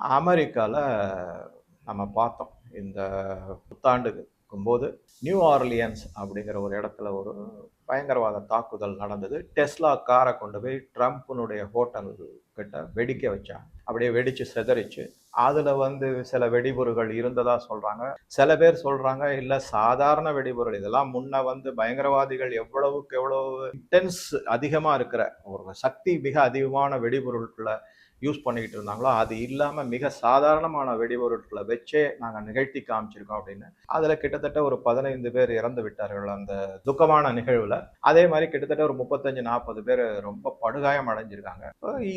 அமெரிக்காவில் நம்ம பார்த்தோம். இந்த புத்தாண்டுக்கும் போது நியூ ஆர்லியன்ஸ் அப்படிங்கிற ஒரு இடத்துல ஒரு பயங்கரவாத தாக்குதல் நடந்தது. டெஸ்லா காரை கொண்டு போய் ட்ரம்ப்னுடைய ஹோட்டல் கிட்ட வெடிக்க வச்சாங்க. அப்படியே வெடிச்சு செதறிச்சு. அதில் வந்து சில வெடிபொருள்கள் இருந்ததா சொல்கிறாங்க சில பேர் சொல்கிறாங்க இல்லை சாதாரண வெடிபொருள். இதெல்லாம் முன்ன வந்து பயங்கரவாதிகள் எவ்வளவுக்கு எவ்வளவு இன்டென்ஸ் அதிகமாக இருக்கிற ஒரு சக்தி மிக அதிகமான வெடிபொருட்களை யூஸ் பண்ணிக்கிட்டு இருந்தாங்களோ அது இல்லாமல் மிக சாதாரணமான வெடிபொருட்களை வச்சே நாங்கள் நிகழ்த்தி காமிச்சிருக்கோம் அப்படின்னு. அதில் கிட்டத்தட்ட ஒரு பதினைந்து பேர் இறந்து விட்டார்கள் அந்த துக்கமான நிகழ்வில். அதே மாதிரி கிட்டத்தட்ட ஒரு முப்பத்தஞ்சு நாற்பது பேர் ரொம்ப படுகாயம் அடைஞ்சிருக்காங்க.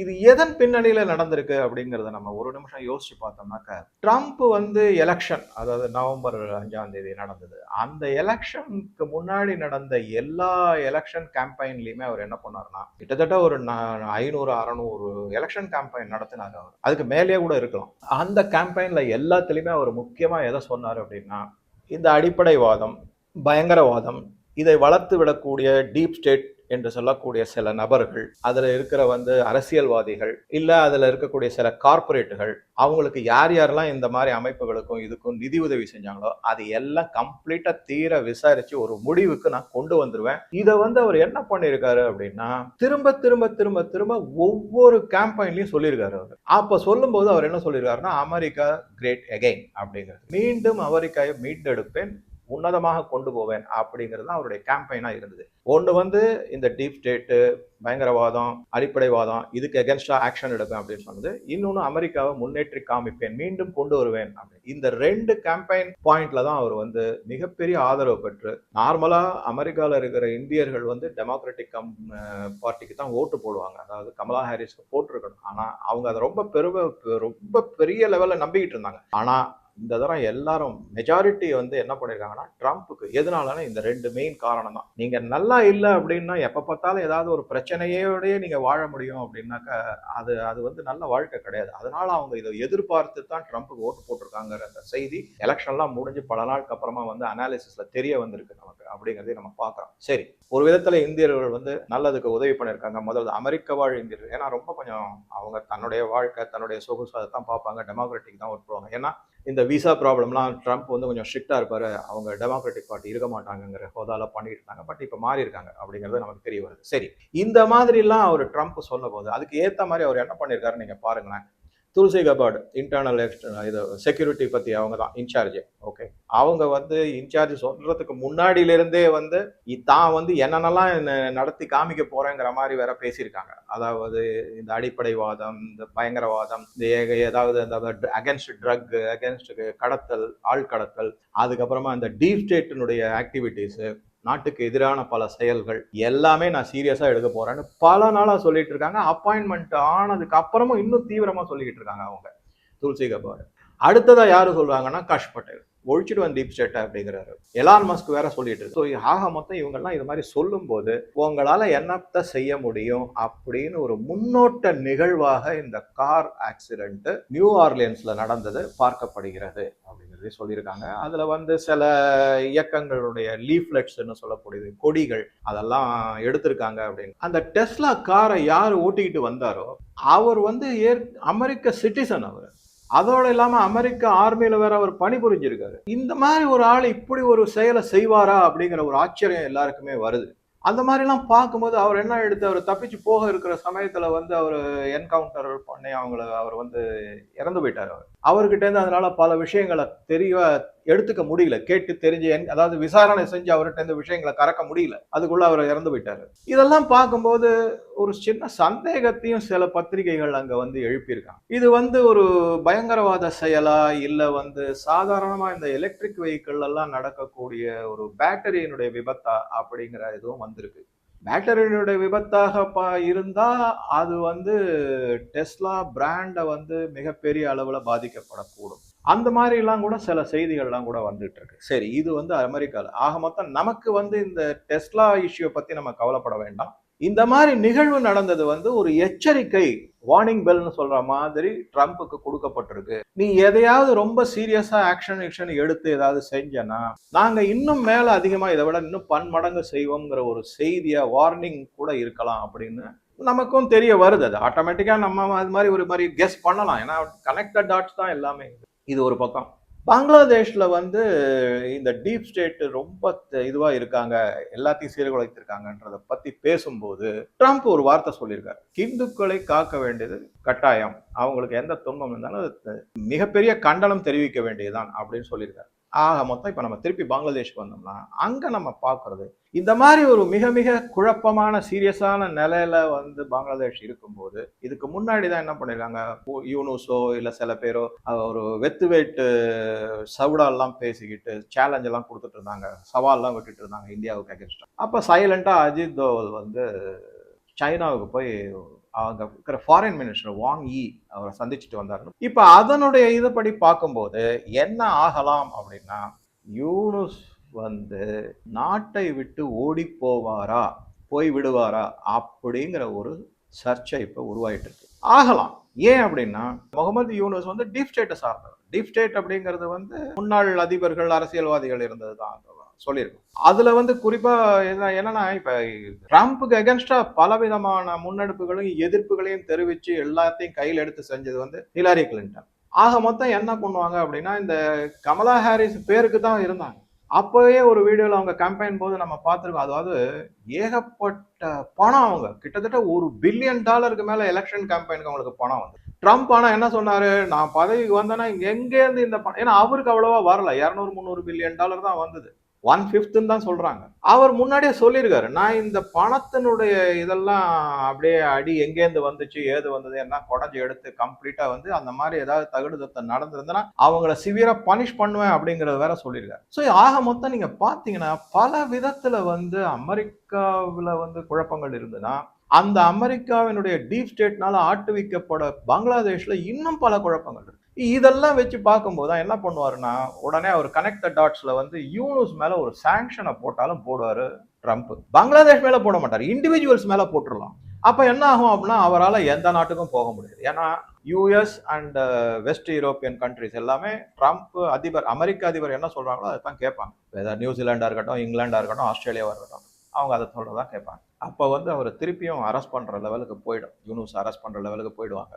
இது எதன் பின்னணியில் நடந்திருக்கு அப்படிங்கிறத நம்ம ஒரு நிமிஷம் யோசிச்சு பார்த்தோம்னாக்க ட்ரம்ப் வந்து எலெக்ஷன் அதாவது நவம்பர் அஞ்சாம் தேதி நடந்தது. அந்த எலெக்ஷனுக்கு முன்னாடி நடந்த எல்லா எலெக்ஷன் கேம்பெயின்லையுமே அவர் என்ன பண்ணாருன்னா கிட்டத்தட்ட ஒரு ஐநூறு அறநூறு எலெக்ஷன் கேம்பெயின் நடத்தினார் அவர் அதுக்கு மேலேயே கூட இருக்கலாம். அந்த கேம்பெயின்ல எல்லாத்துலேயுமே அவர் முக்கியமா எதை சொன்னார் அப்படின்னா இந்த அடிப்படைவாதம் பயங்கரவாதம் இதை வளர்த்து விடக்கூடிய டீப் ஸ்டேட் என்று சொல்லக்கூடிய சில நபர்கள் அதில் இருக்கிற வந்து அரசியல்வாதிகள் இல்லை அதில் இருக்கக்கூடிய சில கார்ப்பரேட்டுகள் அவங்களுக்கு யார் யாரெல்லாம் இந்த மாதிரி அமைப்புகளுக்கும் இதுக்கும் நிதி உதவி செஞ்சாங்களோ அது எல்லாம் கம்ப்ளீட்டாக தீர விசாரித்து ஒரு முடிவுக்கு நான் கொண்டு வந்துடுவேன் இதை வந்து அவர் என்ன பண்ணியிருக்காரு அப்படின்னா திரும்ப திரும்ப திரும்ப திரும்ப ஒவ்வொரு கேம்பெயின்லையும் சொல்லியிருக்காரு அவர். அப்போ சொல்லும்போது அவர் என்ன சொல்லியிருக்காருன்னா அமெரிக்கா கிரேட் எகைன் அப்படிங்கிறது மீண்டும் அமெரிக்காவை மீட்டெடுப்பேன் உன்னதமாக கொண்டு போவேன் அப்படிங்கிறது தான் அவருடைய கேம்பெயினாக இருந்தது. ஒன்று வந்து இந்த டீப் ஸ்டேட்டு பயங்கரவாதம் அடிப்படைவாதம் இதுக்கு எகென்ஸ்டாக ஆக்ஷன் எடுப்பேன் அப்படின்னு சொன்னது இன்னொன்று அமெரிக்காவை முன்னேற்றி காமிப்பேன் மீண்டும் கொண்டு வருவேன் அப்படின்னு. இந்த ரெண்டு கேம்பெயின் பாயிண்ட்ல தான் அவர் வந்து மிகப்பெரிய ஆதரவு பெற்று நார்மலாக அமெரிக்காவில் இருக்கிற இந்தியர்கள் வந்து டெமோக்ராட்டிக் கம் பார்ட்டிக்கு தான் ஓட்டு போடுவாங்க. அதாவது கமலா ஹாரிஸ்க்கு போட்டிருக்கணும். ஆனால் அவங்க அதை ரொம்ப பெருமை ரொம்ப பெரிய லெவலில் நம்பிக்கிட்டு இருந்தாங்க. ஆனால் இந்த தரம் எல்லாரும் மெஜாரிட்டி வந்து என்ன பண்ணியிருக்காங்கன்னா ட்ரம்ப்புக்கு எதனாலனா இந்த ரெண்டு மெயின் காரணம் தான் நீங்க நல்லா இல்லை அப்படின்னா எப்போ பார்த்தாலும் ஏதாவது ஒரு பிரச்சனையோடய நீங்க வாழ முடியும் அப்படின்னாக்கா அது அது வந்து நல்ல வாழ்க்கை கிடையாது. அதனால அவங்க இதை எதிர்பார்த்து தான் ட்ரம்ப்புக்கு ஓட்டு போட்டிருக்காங்கிற அந்த செய்தி எலெக்ஷன்லாம் முடிஞ்சு பல நாளுக்கு அப்புறமா வந்து அனாலிசிஸ்ல தெரிய வந்திருக்கு நமக்கு அப்படிங்கிறதையும் நம்ம பார்க்குறோம். சரி ஒரு விதத்தில் இந்தியர்கள் வந்து நல்லதுக்கு உதவி பண்ணியிருக்காங்க. முதல்ல அமெரிக்க வாழ் இந்தியர்கள். ஏன்னா ரொம்ப கொஞ்சம் அவங்க தன்னுடைய வாழ்க்கை தன்னுடைய சொகுசு அதை தான் பார்ப்பாங்க. டெமோக்ராட்டிக் தான் ஓட்டு போவாங்க ஏன்னா இந்த விசா ப்ராப்ளம்லாம் ட்ரம்ப் வந்து கொஞ்சம் ஸ்ட்ரிக்டாக இருப்பார். அவங்க டெமோக்ராட்டிக் பார்ட்டி இருக்க மாட்டாங்கங்கிற ஹோதால பண்ணிட்டு இருந்தாங்க. பட் இப்போ மாறி இருக்காங்க அப்படிங்கிறது நமக்கு தெரிய வருது. சரி இந்த மாதிரிலாம் அவர் ட்ரம்ப் சொல்ல போது அதுக்கு ஏற்ற மாதிரி அவர் என்ன பண்ணியிருக்காரு நீங்கள் பாருங்களேன். துல்சி கபாட் இன்டர்னல் இது செக்யூரிட்டி பற்றி அவங்க தான் இன்சார்ஜ் ஓகே அவங்க வந்து இன்சார்ஜ் சொல்றதுக்கு முன்னாடியிலிருந்தே வந்து தான் வந்து என்னென்னலாம் நடத்தி காமிக்க போறேங்கிற மாதிரி வேற பேசியிருக்காங்க. அதாவது இந்த அடிப்படைவாதம் இந்த பயங்கரவாதம் இந்த ஏதாவது அந்த அகேன்ஸ்ட் ட்ரக் அகேன்ஸ்ட் கடத்தல் ஆள் கடத்தல் அதுக்கப்புறமா இந்த டீப் ஸ்டேட்டினுடைய ஆக்டிவிட்டீஸு நாட்டுக்கு எதிரான பல செயல்கள் எல்லாமே நான் சீரியஸாக எடுக்க போறேன்னு பல நாளாக சொல்லிட்டு இருக்காங்க. அப்பாயின்மெண்ட் ஆனதுக்கு அப்புறமும் இன்னும் தீவிரமாக சொல்லிக்கிட்டு இருக்காங்க அவங்க. துளசி கபார். அடுத்ததாக யாரு சொல்றாங்கன்னா கஷ் பட்டேல். ஒழிச்சிட்டு வந்து டீப் ஸ்டேட் அப்படிங்கிறாரு. எலான் மஸ்க் வேற சொல்லிட்டு ஸோ ஆக மொத்தம் இவங்கெல்லாம் இது மாதிரி சொல்லும்போது உங்களால் என்னத்தை செய்ய முடியும் அப்படின்னு ஒரு முன்னோட்ட நிகழ்வாக இந்த கார் ஆக்சிடென்ட் நியூ ஆர்லியன்ஸ்ல நடந்தது பார்க்கப்படுகிறது அப்படின்னு அப்படிங்கிறதே சொல்லியிருக்காங்க. அதுல வந்து சில இயக்கங்களுடைய லீஃப்லெட்ஸ்ன்னு சொல்லக்கூடியது கொடிகள் அதெல்லாம் எடுத்திருக்காங்க அப்படின்னு. அந்த டெஸ்லா காரை யார் ஓட்டிக்கிட்டு வந்தாரோ அவர் வந்து ஏற் அமெரிக்க சிட்டிசன் அவர். அதோட இல்லாம அமெரிக்க ஆர்மியில வேற அவர் பணிபுரிஞ்சிருக்காரு இந்த மாதிரி ஒரு ஆள் இப்படி ஒரு செயலை செய்வாரா அப்படிங்கிற ஒரு ஆச்சரியம் எல்லாருக்குமே வருது. அந்த மாதிரிலாம் பார்க்கும்போது அவர் என்ன எடுத்து அவர் தப்பிச்சு போக இருக்கிற சமயத்துல வந்து அவர் என்கவுண்டர் பண்ணி அவங்கள அவர் வந்து இறந்து போயிட்டார் அவர். அவர்கிட்டேருந்து அதனால் அதனால பல விஷயங்களை தெரிய எடுத்துக்க முடியல. கேட்டு தெரிஞ்சு அதாவது விசாரணை செஞ்சு அவர்கிட்ட இந்த விஷயங்களை கறக்க முடியல. அதுக்குள்ள அவர் இறந்து போயிட்டாரு. இதெல்லாம் பார்க்கும்போது ஒரு சின்ன சந்தேகத்தையும் சில பத்திரிகைகள் அங்க வந்து எழுப்பியிருக்காங்க. இது வந்து ஒரு பயங்கரவாத செயலா? இல்ல வந்து சாதாரணமா இந்த எலக்ட்ரிக் வெஹிக்கிள் எல்லாம் நடக்கக்கூடிய ஒரு பேட்டரியினுடைய விபத்தா? அப்படிங்கிற இதுவும் வந்திருக்கு. பேட்டரியோட விபத்தாக பா இருந்தா அது வந்து டெஸ்லா பிராண்டை வந்து மிகப்பெரிய அளவில் பாதிக்கப்படக்கூடும். அந்த மாதிரிலாம் கூட சில செய்திகள்லாம் கூட வந்துட்டு இருக்கு சரி இது வந்து அமெரிக்காவில் ஆக மொத்தம் நமக்கு வந்து இந்த டெஸ்லா இஷ்யூ பத்தி நம்ம கவலைப்பட வேண்டாம். இந்த மாதிரி நிகழ்வு நடந்தது வந்து ஒரு எச்சரிக்கை வார்னிங் பெல்னு சொல்ற மாதிரி ட்ரம்ப்புக்கு கொடுக்கப்பட்டிருக்கு. நீ எதையாவது ரொம்ப சீரியஸா ஆக்ஷன் ஆக்ஷன் எடுத்து ஏதாவது செஞ்சனா நாங்க இன்னும் மேல அதிகமா இதை விட இன்னும் பன்மடங்கு செய்வோங்கிற ஒரு செய்திய வார்னிங் கூட இருக்கலாம் அப்படின்னு நமக்கும் தெரிய வருது. அது ஆட்டோமேட்டிக்கா நம்ம அது மாதிரி ஒரு மாதிரி கெஸ் பண்ணலாம். ஏன்னா கனெக்டட் டாட்ஸ் தான் எல்லாமே. இது ஒரு பக்கம். பங்களாதேஷில் வந்து இந்த டீப் ஸ்டேட்டு ரொம்ப த- இருக்காங்க எல்லாத்தையும் சீர்குலைத்திருக்காங்கன்றத பற்றி பேசும்போது ட்ரம்ப் ஒரு வார்த்தை சொல்லியிருக்காரு. இந்துக்களை காக்க வேண்டியது கட்டாயம். அவங்களுக்கு எந்த துன்பம் இருந்தாலும் மிகப்பெரிய கண்டனம் தெரிவிக்க வேண்டியதுதான் அப்படின்னு சொல்லியிருக்காரு. ஆக மொத்தம் இப்போ நம்ம திருப்பி பங்களாதேஷ்க்கு வந்தோம்னா அங்கே நம்ம பார்க்குறது இந்த மாதிரி ஒரு மிக மிக குழப்பமான சீரியஸான நிலையில வந்து பங்களாதேஷ் இருக்கும்போது இதுக்கு முன்னாடி தான் என்ன பண்ணிருக்காங்க? யூனூஸோ யூனுஸோ சில பேரோ ஒரு வெத்து வேட்டு சவுடாலாம் பேசிக்கிட்டு சேலஞ்ச் எல்லாம் கொடுத்துட்டு இருந்தாங்க. சவால்லாம் விட்டுட்டு இருந்தாங்க இந்தியாவுக்கு அகேன்ஸ்டாக அப்போ சைலண்டாக அஜித் தோவல் வந்து சைனாவுக்கு போய் அவங்க இருக்கிற ஃபாரின் மினிஸ்டர் வாங் இ அவரை சந்திச்சுட்டு வந்தார்கள் இப்போ அதனுடைய இதுபடி பார்க்கும்போது என்ன ஆகலாம் அப்படின்னா யூனுஸ் வந்து நாட்டை விட்டு ஓடி போவாரா போய் விடுவாரா அப்படிங்கிற ஒரு சர்ச்சை இப்போ உருவாயிட்டு இருக்கு. ஆகலாம். ஏன் அப்படின்னா முகமது யூனுஸ் வந்து டீப் ஸ்டேட்டை சார்ந்தவர். டீப் ஸ்டேட் அப்படிங்கிறது வந்து முன்னாள் அதிபர்கள் அரசியல்வாதிகள் இருந்தது தான் சொல்லியிருக்கோம். அதுல வந்து குறிப்பா என்னன்னா இப்ப ட்ரம்ப்புக்கு அகேன்ஸ்டா பலவிதமான முன்னெடுப்புகளையும் எதிர்ப்புகளையும் தெரிவிச்சு எல்லாத்தையும் கையில் எடுத்து செஞ்சது வந்து ஹிலாரி கிளின்டன். ஆக மொத்தம் என்ன பண்ணுவாங்க அப்படின்னா இந்த கமலா ஹாரிஸ் பேருக்கு தான் இருந்தாங்க. அப்போவே ஒரு வீடியோவில் அவங்க கம்பெயின் போது நம்ம பார்த்துருக்கோம். அதாவது ஏகப்பட்ட பணம் அவங்க. கிட்டத்தட்ட ஒரு பில்லியன் டாலருக்கு மேலே எலெக்ஷன் கம்பெயினுக்கு அவங்களுக்கு பணம் வந்து. ட்ரம்ப் ஆனால் என்ன சொன்னார்? நான் பதவிக்கு வந்தேன்னா எங்கேருந்து இந்த பணம்? ஏன்னா அவருக்கு அவ்வளோவா வரல. இரநூறு முந்நூறு பில்லியன் டாலர் தான் வந்தது. ஒன் ஃபிஃப்த்துன்னு தான் சொல்கிறாங்க அவர் முன்னாடியே சொல்லியிருக்காரு நான் இந்த பணத்தினுடைய இதெல்லாம் அப்படியே அடி எங்கேருந்து வந்துச்சு ஏது வந்தது என்ன குடஞ்சி எடுத்து கம்ப்ளீட்டாக வந்து அந்த மாதிரி ஏதாவது தகுடுதத்தை நடந்திருந்ததுன்னா அவங்கள சிவியராக பனிஷ் பண்ணுவேன் அப்படிங்கிறத வேற சொல்லியிருக்காரு. ஸோ ஆக மொத்தம் நீங்கள் பார்த்தீங்கன்னா பல விதத்தில் வந்து அமெரிக்காவில் வந்து குழப்பங்கள் இருந்ததுன்னா அந்த அமெரிக்காவினுடைய டீப் ஸ்டேட்னால ஆட்டுவிக்கப்பட பங்களாதேஷ்ல இன்னும் பல குழப்பங்கள் இருக்கு. இதெல்லாம் வச்சு பார்க்கும்போது தான் என்ன பண்ணுவாருன்னா உடனே அவர் கனெக்ட் டாட்ஸில் வந்து யூனுஸ் மேலே ஒரு சாங்ஷனை போட்டாலும் போடுவார் ட்ரம்ப். பங்களாதேஷ் மேலே போட மாட்டார் இண்டிவிஜுவல்ஸ் மேலே போட்டுடலாம் அப்போ என்ன ஆகும் அப்படின்னா அவரால் எந்த நாட்டுக்கும் போக முடியாது. ஏன்னா US and west European countries எல்லாமே ட்ரம்ப் அதிபர் அமெரிக்க அதிபர் என்ன சொல்கிறாங்களோ அதை தான் கேட்பாங்க வேதா நியூசிலாண்டாக இருக்கட்டும் இங்கிலாண்டாக இருக்கட்டும் ஆஸ்திரேலியாவாக இருக்கட்டும் அவங்க அதை சொல்கிறதா கேட்பாங்க. அப்போ வந்து அவர் திருப்பியும் அரெஸ்ட் பண்ணுற லெவலுக்கு போயிடும். யூனுஸ் அரெஸ்ட் பண்ணுற லெவலுக்கு போயிடுவாங்க.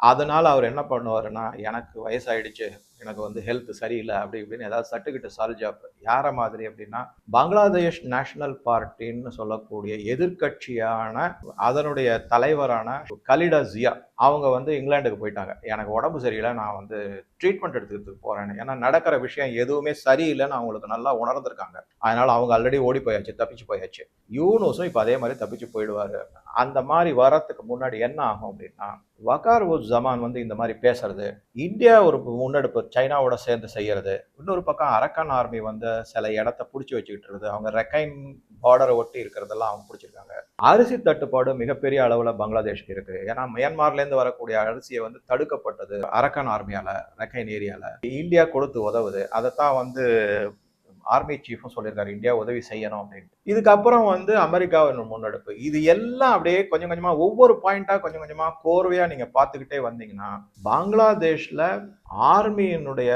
அதனால் அவர் என்ன பண்ணுவாருன்னா எனக்கு வயசாயிடுச்சு எனக்கு வந்து ஹெல்த் சரியில்லை அப்படி இப்படின்னு ஏதாவது சட்டுக்கிட்டு சால்ஜாப் யார மாதிரி அப்படின்னா பங்களாதேஷ் நேஷனல் பார்ட்டின்னு சொல்லக்கூடிய எதிர்க்கட்சியான அதனுடைய தலைவரான கலிடா ஜியா அவங்க வந்து இங்கிலாந்துக்கு போயிட்டாங்க. எனக்கு உடம்பு சரியில்லை நான் வந்து ட்ரீட்மெண்ட் எடுத்துக்கிறதுக்கு போறேன்னு. ஏன்னா நடக்கிற விஷயம் எதுவுமே சரியில்லைன்னு அவங்களுக்கு நல்லா உணர்ந்திருக்காங்க. அதனால அவங்க ஆல்ரெடி ஓடி போயாச்சு தப்பிச்சு போயாச்சு. யூனுஸும் இப்போ அதே மாதிரி தப்பிச்சு போயிடுவாரு. அந்த மாதிரி வரத்துக்கு முன்னாடி என்ன ஆகும் அப்படின்னா வகார் உஸ் ஜமான் வந்து இந்த மாதிரி பேசுறது இந்தியா ஒரு முன்னெடுப்பு சைனாவோட சேர்ந்து செய்யறது. இன்னொரு பக்கம் அரக்கன் ஆர்மி வந்து சில இடத்த பிடிச்சி வச்சுக்கிட்டு இருக்குது. அவங்க ரெக்கைன் பார்டரை ஒட்டி இருக்கிறதெல்லாம் அவங்க பிடிச்சிருக்காங்க. அரிசி தட்டுப்பாடு மிகப்பெரிய அளவில் பங்களாதேஷ்க்கு இருக்கு. ஏன்னா மியான்மர்லேருந்து வரக்கூடிய அரிசியை வந்து தடுக்கப்பட்டது அரக்கான் ஆர்மியால் ரெக்கைன் ஏரியாவில் இந்தியா கொடுத்து உதவுது. அதைத்தான் வந்து ஆர்மி சீஃபும் சொல்லியிருக்காரு இந்தியா உதவி செய்யணும் அப்படின்ட்டு. இதுக்கப்புறம் வந்து அமெரிக்காவின் முன்னெடுப்பு. இது எல்லாம் அப்படியே கொஞ்சம் கொஞ்சமா ஒவ்வொரு பாயிண்டா கொஞ்சம் கொஞ்சமா கோர்வையா நீங்க பார்த்துக்கிட்டே வந்தீங்கன்னா பங்களாதேஷ்ல ஆர்மியினுடைய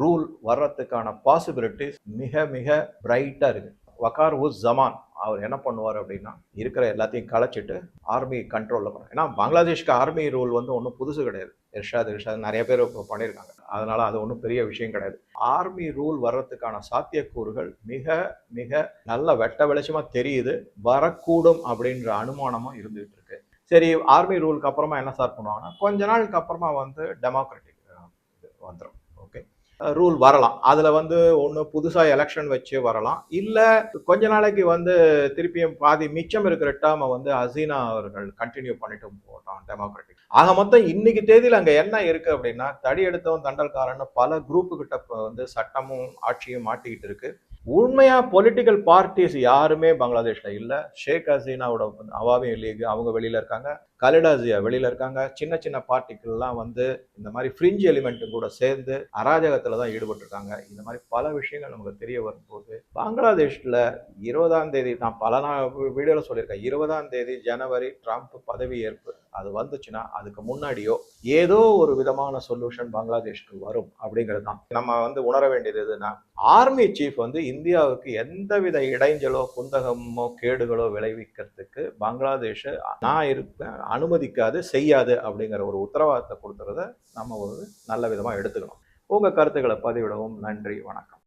ரூல் வர்றதுக்கான பாசிபிலிட்டிஸ் மிக மிக பிரைட்டா இருக்கு. வகார் உஸ் ஜமான் அவர் என்ன பண்ணுவார் அப்படின்னா இருக்கிற எல்லாத்தையும் களைச்சிட்டு ஆர்மி கண்ட்ரோலில் பண்ணுவார். ஏன்னா பங்களாதேஷ்க்கு ஆர்மி ரூல் வந்து ஒன்றும் புதுசு கிடையாது. இர்ஷாத் இர்ஷாத் நிறைய பேர் இப்போ பண்ணியிருக்காங்க. அதனால் அது ஒன்றும் பெரிய விஷயம் கிடையாது. ஆர்மி ரூல் வர்றதுக்கான சாத்தியக்கூறுகள் மிக மிக நல்ல வெட்ட வெளிச்சமாக தெரியுது. வரக்கூடும் அப்படின்ற அனுமானமும் இருந்துகிட்டு இருக்கு. சரி ஆர்மி ரூலுக்கு அப்புறமா என்ன சார் பண்ணுவாங்கன்னா கொஞ்ச நாளுக்கு அப்புறமா வந்து டெமோக்ராட்டிக் வந்துடும் ரூல் வரலாம். அதுல வந்து ஒன்று புதுசா எலெக்ஷன் வச்சு வரலாம். இல்ல கொஞ்ச நாளைக்கு வந்து திருப்பியும் பாதி மிச்சம் இருக்கிற டேர்மை வந்து ஹசீனா அவர்கள் கண்டினியூ பண்ணிட்டு போட்டோம் டெமோக்ராட்டிக் ஆக மொத்தம் இன்னைக்கு தேதியில் அங்க என்ன இருக்கு அப்படின்னா தடி எடுத்தவன் தண்டல்காரன்னு பல குரூப்பு கிட்ட வந்து சட்டமும் ஆட்சியும் மாட்டிக்கிட்டு இருக்கு. உண்மையா பொலிட்டிக்கல் பார்ட்டிஸ் யாருமே பங்களாதேஷ்ல இல்ல. ஷேக் ஹசீனாவோட வந்து அவாமி லீக் அவங்க வெளியில இருக்காங்க. கலிடாசியா வெளியில இருக்காங்க. சின்ன சின்ன பார்ட்டிக்கள்லாம் வந்து இந்த மாதிரி ஃப்ரிஞ்ச் எலிமெண்ட்டும் கூட சேர்ந்து அராஜகத்தில் தான் ஈடுபட்டிருக்காங்க. இந்த மாதிரி பல விஷயங்கள் நமக்கு தெரிய வரும்போது பங்களாதேஷ்ல இருபதாம் தேதி நான் பல நாள் வீடியோவில் சொல்லியிருக்கேன். இருபதாம் தேதி ஜனவரி ட்ரம்ப் பதவி ஏற்பு அது வந்துச்சுன்னா அதுக்கு முன்னாடியோ ஏதோ ஒரு விதமான சொல்யூஷன் பங்களாதேஷ்க்கு வரும் அப்படிங்கிறது தான். நம்ம வந்து உணர வேண்டியது எதுனா ஆர்மி சீஃப் வந்து இந்தியாவுக்கு எந்தவித இடைஞ்சலோ குந்தகமோ கேடுகளோ விளைவிக்கிறதுக்கு பங்களாதேஷ் நான் இருப்பேன் அனுமதிக்காது செய்யாது அப்படிங்கிற ஒரு உத்தரவாதத்தை கொடுத்துறத நம்ம ஒரு நல்ல விதமாக எடுத்துக்கணும். உங்கள் கருத்துக்களை பதிவிடவும் நன்றி வணக்கம்.